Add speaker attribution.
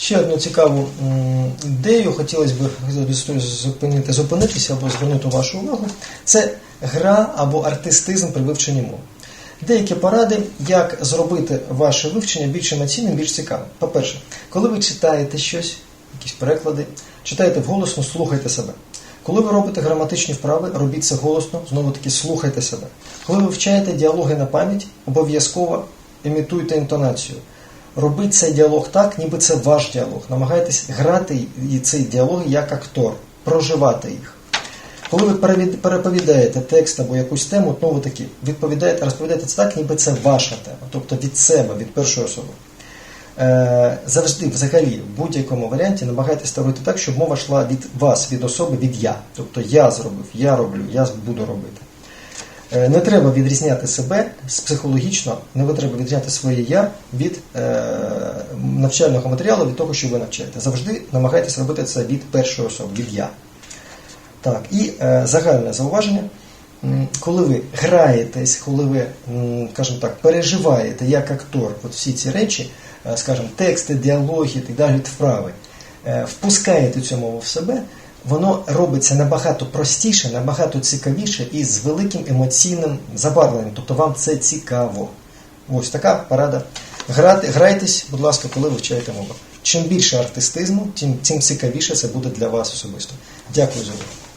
Speaker 1: Ще одну цікаву ідею хотілося б зупинити, зупинитися або звернути вашу увагу. Це гра або артистизм при вивченні мови. Деякі поради, як зробити ваше вивчення більш емоційним, більш цікавим. По-перше, коли ви читаєте щось, якісь переклади, читаєте вголосно, слухайте себе. Коли ви робите граматичні вправи, робіть це голосно, знову таки слухайте себе. Коли ви вивчаєте діалоги на пам'ять, обов'язково імітуйте інтонацію. Робіть цей діалог так, ніби це ваш діалог. Намагайтесь грати і цей діалог як актор, проживати їх. Коли ви переповідаєте текст або якусь тему, знову таки відповідаєте, розповідаєте це так, ніби це ваша тема, тобто від себе, від першої особи. Е, завжди, взагалі, в будь-якому варіанті намагайтеся робити так, щоб мова йшла від вас, від особи, від я. Тобто я зробив, я роблю, я буду робити. Е, Не треба відрізняти себе психологічно, не треба відрізняти своє я від е, навчального матеріалу, від того, що ви навчаєте. Завжди намагайтесь робити це від першої особи, від я. Так, і е, загальне зауваження. Коли ви граєтесь, коли ви, скажімо так, переживаєте як актор от всі ці речі, скажімо, тексти, діалоги і так далі, вправи, впускаєте цю мову в себе, воно робиться набагато простіше, набагато цікавіше і з великим емоційним забарвленням. Тобто вам це цікаво. Ось така порада. Грати, грайтесь, будь ласка, коли вивчаєте мову. Чим більше артистизму, тим, тим цікавіше це буде для вас особисто. Дякую за увагу.